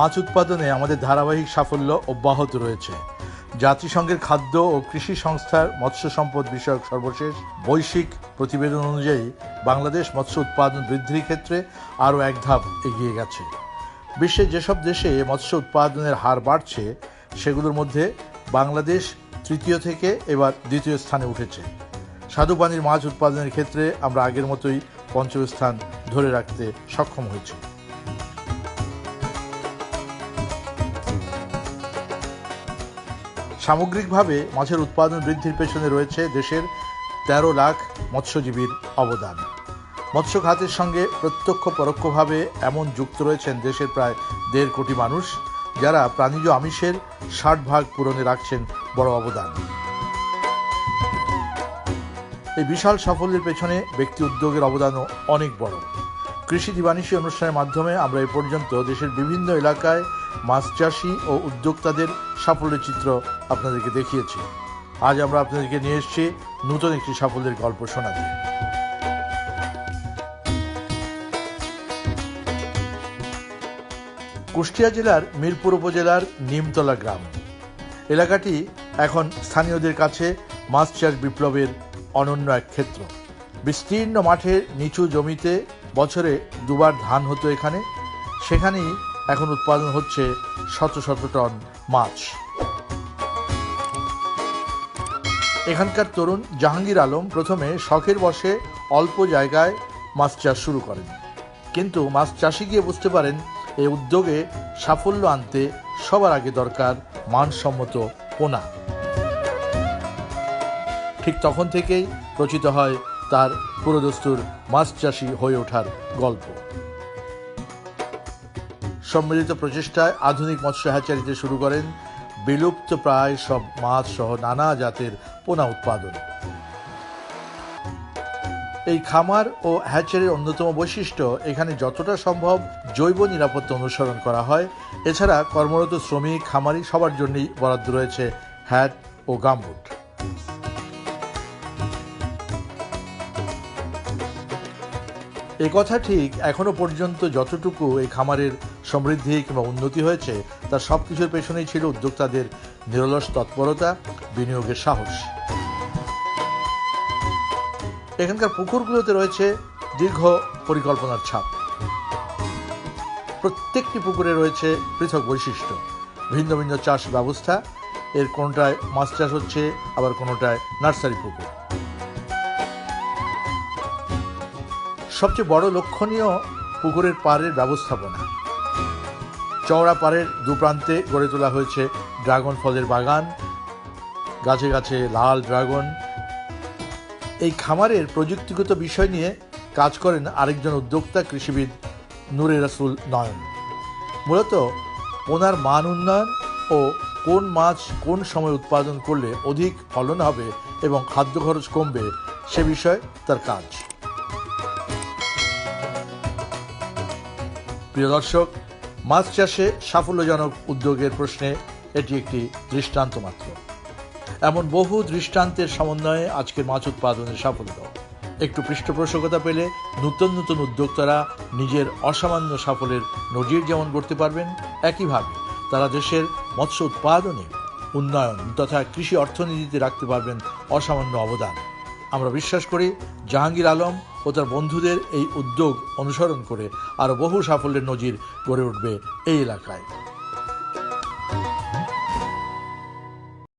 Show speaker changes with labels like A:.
A: মাছ উৎপাদনে আমাদের ধারাবাহিক সাফল্য অব্যাহত রয়েছে। জাতিসংঘের খাদ্য ও কৃষি সংস্থার মৎস্য সম্পদ বিষয়ক সর্বশেষ বৈশ্বিক প্রতিবেদন অনুযায়ী বাংলাদেশ মৎস্য উৎপাদন বৃদ্ধির ক্ষেত্রে আরও এক ধাপ এগিয়ে গেছে। বিশ্বের যেসব দেশে মৎস্য উৎপাদনের হার বাড়ছে, সেগুলোর মধ্যে বাংলাদেশ তৃতীয় থেকে এবার দ্বিতীয় স্থানে উঠেছে। স্বাদুপানির মাছ উৎপাদনের ক্ষেত্রে আমরা আগের মতোই পঞ্চম স্থান ধরে রাখতে সক্ষম হয়েছি। সামগ্রিকভাবে মাছের উৎপাদন বৃদ্ধির পেছনে রয়েছে দেশের তেরো লাখ মৎস্যজীবীর অবদান। মৎস্য খাতের সঙ্গে প্রত্যক্ষ পরোক্ষভাবে এমন যুক্ত রয়েছেন দেশের প্রায় দেড় কোটি মানুষ, যারা প্রাণীজ আমিষের ষাট ভাগ পূরণে রাখছেন বড় অবদান। এই বিশাল সাফল্যের পেছনে ব্যক্তি উদ্যোগের অবদানও অনেক বড়। কৃষি দিবানিশী অনুষ্ঠানের মাধ্যমে আমরা এ পর্যন্ত দেশের বিভিন্ন এলাকায় মাছ চাষি ও উদ্যোক্তাদের সাফল্যের চিত্র আপনাদেরকে দেখিয়েছি। আজ আমরা আপনাদেরকে নিয়ে এসেছি নতুন একটি সাফল্যের গল্প শোনাতে। কুষ্টিয়া জেলার মিরপুর উপজেলার নিমতলা গ্রাম। এলাকাটি এখন স্থানীয়দের কাছে মাছ চাষ বিপ্লবের অনন্য এক ক্ষেত্র। বিস্তীর্ণ মাঠের নিচু জমিতে বছরে দুবার ধান হতো এখানে, সেখানেই এখন উৎপাদন হচ্ছে শত শত টন মাছ। এখানকার তরুণ জাহাঙ্গীর আলম প্রথমে শখের বসে অল্প জায়গায় মাছ চাষ শুরু করেন। কিন্তু মাছ চাষি গিয়ে বুঝতে পারেন এই উদ্যোগে সাফল্য আনতে সবার আগে দরকার মানসম্মত পোনা। ঠিক তখন থেকেই রচিত হয় তার পুরোদস্তুর মাছ চাষি হয়ে ওঠার গল্প। সম্মিলিত প্রচেষ্টায় আধুনিক মৎস্য হ্যাচারিতে শুরু করেন বিলুপ্ত প্রায় সব মাছ সহ নানা জাতের পোনা উৎপাদন। এই খামার ও হ্যাচারির অন্যতম বৈশিষ্ট্য, এখানে যতটা সম্ভব জৈব নিরাপত্তা অনুসরণ করা হয়। এছাড়া কর্মরত শ্রমিক, খামারি সবার জন্যই বরাদ্দ রয়েছে হ্যাট ও গামবুট। এ কথা ঠিক এখনও পর্যন্ত যতটুকু এই খামারের সমৃদ্ধি কিংবা উন্নতি হয়েছে, তার সব কিছুর পেছনেই ছিল উদ্যোক্তাদের নিরলস তৎপরতা, বিনিয়োগের সাহস। এখানকার পুকুরগুলোতে রয়েছে দীর্ঘ পরিকল্পনার ছাপ। প্রত্যেকটি পুকুরে রয়েছে পৃথক বৈশিষ্ট্য, ভিন্ন ভিন্ন চাষ ব্যবস্থা। এর কোনোটায় মাছ চাষ হচ্ছে, আবার কোনোটায় নার্সারি পুকুর। সবচেয়ে বড় লক্ষণীয় পুকুরের পাড়ের ব্যবস্থাপনা। চওড়া পাড়ের দুপ্রান্তে গড়ে তোলা হয়েছে ড্রাগন ফলের বাগান, গাছে গাছে লাল ড্রাগন। এই খামারের প্রযুক্তিগত বিষয় নিয়ে কাজ করেন আরেকজন উদ্যোক্তা কৃষিবিদ নুরে রাসুল নয়ন। মূলত ওনার মান উন্নয়ন ও কোন মাছ কোন সময় উৎপাদন করলে অধিক ফলন হবে এবং খাদ্য খরচ কমবে সে বিষয়ে তার কাজ। প্রিয় দর্শক, মাছ চাষে সাফল্যজনক উদ্যোগের প্রশ্নে এটি একটি দৃষ্টান্ত মাত্র। এমন বহু দৃষ্টান্তের সমন্বয়ে আজকের মাছ উৎপাদনের সাফল্য। একটু পৃষ্ঠপোষকতা পেলে নতুন নতুন উদ্যোক্তারা নিজের অসামান্য সাফল্যের নজির যেমন করতে পারবেন, একইভাবে তারা দেশের মৎস্য উৎপাদনে উন্নয়ন তথা কৃষি অর্থনীতিতে রাখতে পারবেন অসামান্য অবদান। আমরা বিশ্বাস করি, জাহাঙ্গীর আলম ও তার বন্ধুদের এই উদ্যোগ অনুসরণ করে আরও বহু সাফল্যের নজির গড়ে উঠবে এই এলাকায়।